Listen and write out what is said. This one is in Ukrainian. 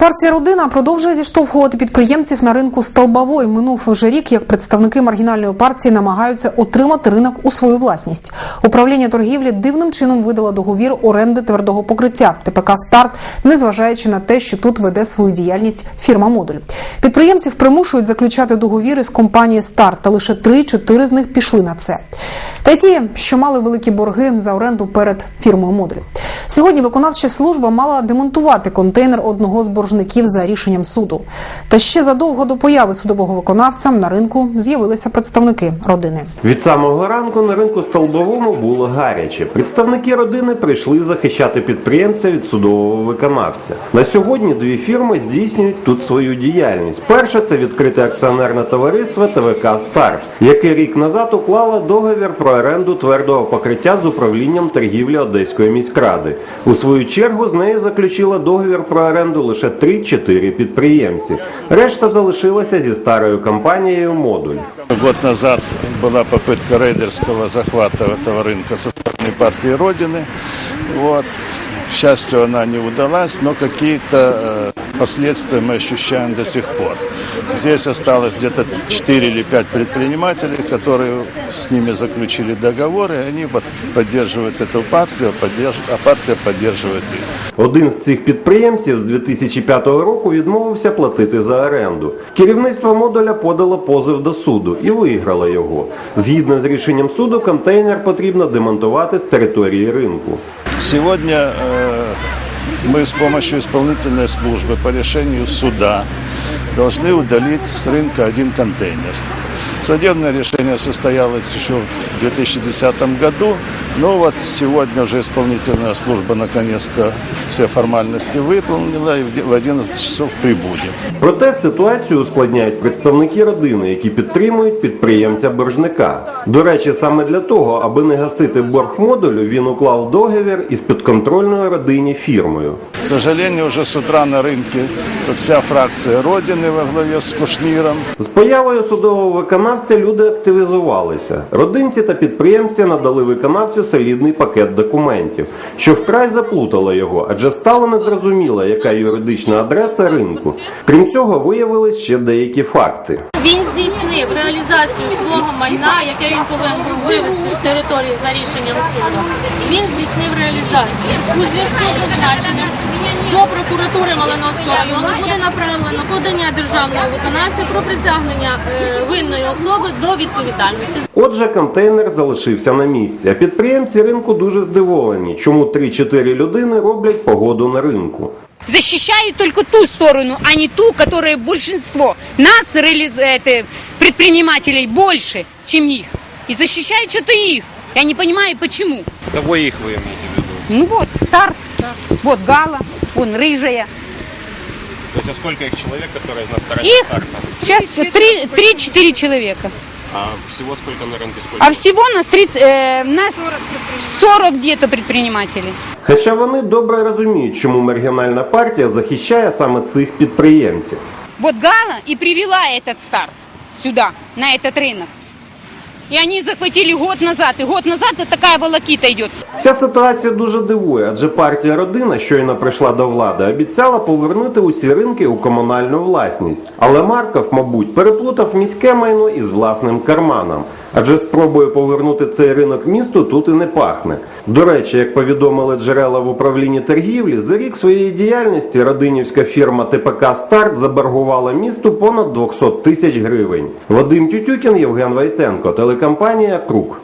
Партія родина продовжує зіштовхувати підприємців на ринку столбової. Минув вже рік, як представники маргінальної партії намагаються отримати ринок у свою власність. Управління торгівлі дивним чином видало договір оренди твердого покриття ТПК Старт, незважаючи на те, що тут веде свою діяльність фірма Модуль. Підприємців примушують заключати договіри з компанії Старт, та лише 3-4 з них пішли на це. Та ті, що мали великі борги за оренду перед фірмою Модуль. Сьогодні виконавча служба мала демонтувати контейнер одного з боржників за рішенням суду. Та ще задовго до появи судового виконавця на ринку з'явилися представники родини. Від самого ранку на ринку столбовому було гаряче. Представники родини прийшли захищати підприємця від судового виконавця. На сьогодні дві фірми здійснюють тут свою діяльність. Перша це відкрите акціонерне товариство ТВК Старт, яке рік назад уклало договір про оренду твердого покриття з управлінням торгівлі Одеської міськради. У свою чергу з нею заключила договір про оренду лише 3-4 підприємці. Решта залишилася зі старою компанією Модуль. Год назад была попытка рейдерского захвата этого рынка со стороны партии Родины. Вот. К счастью, она не удалась, но какие-то э, последствия мы ощущаем до сих пор. Здесь осталось где-то 4 или 5 предпринимателей, которые с ними заключили договоры, и они вот поддерживают эту партию, а поддерж- а партия поддерживает их. Один з цих підприємців з 2005 року відмовився платити за оренду. Керівництво модуля подало позов до суду і виграло його. Згідно з рішенням суду, контейнер потрібно демонтувати з території ринку. Сегодня э, мы с помощью исполнительной службы по решению суда должны удалить с рынка один контейнер. Судебное решение состоялось еще в 2010 году, но вот сегодня уже исполнительная служба наконец-то все формальности выполнила и в де- в 11 часов прибудет. Проте ситуацію ускладняють представники родини, які підтримують підприємця боржника. До речі, саме для того, аби не гасити борг модулю, він уклав договір із підконтрольною родині фірмою. К сожалению, уже с утра на рынке тут вся фракция Родины во главе с Кушниром З появою судового виконавця люди активізувалися. Родинці та підприємці надали виконавцю солідний пакет документів, що вкрай заплутало його, адже стало незрозуміло, яка юридична адреса ринку. Крім цього, виявились ще деякі факти. Він здійснив реалізацію свого майна, яке він повинен був вивезти з території за рішенням суду. Він здійснив реалізацію. У зв'язку з зазначеним до прокуратури Малиновського району буде направлено подання державного виконавця про притягнення е, винної особи до відповідальності. Отже, контейнер залишився на місці, а підприємці ринку дуже здивовані, чому 3-4 людини роблять погоду на ринку. защищают только ту сторону, а не ту, которая большинство. Нас, реализ- это, предпринимателей, больше, чем их. И защищают что-то их. Я не понимаю, почему. Кого их вы имеете в виду? Ну вот, старт, вот Гала, он рыжая. То есть а сколько их человек, которые на стороне Их старта? сейчас три- три-четыре человека. А всего сколько на рынке? Сколько? А всего нас, три- э, нас 40 где-то предпринимателей. Хоча вони добре розуміють, чому маргінальна партія захищає саме цих підприємців. Вот Гала и привела этот старт сюда, на этот рынок. И они захватили год назад. И год назад вот такая волокита идет. Ця ситуація дуже дивує, адже партія родина щойно прийшла до влади, обіцяла повернути усі ринки у комунальну власність. Але Марков, мабуть, переплутав міське майно із власним карманом. Адже спробою повернути цей ринок місту тут і не пахне. До речі, як повідомили джерела в управлінні торгівлі, за рік своєї діяльності родинівська фірма ТПК Старт заборгувала місту понад 200 тисяч гривень. Вадим Тютюкін, Євген Вайтенко, телекомпанія Круг.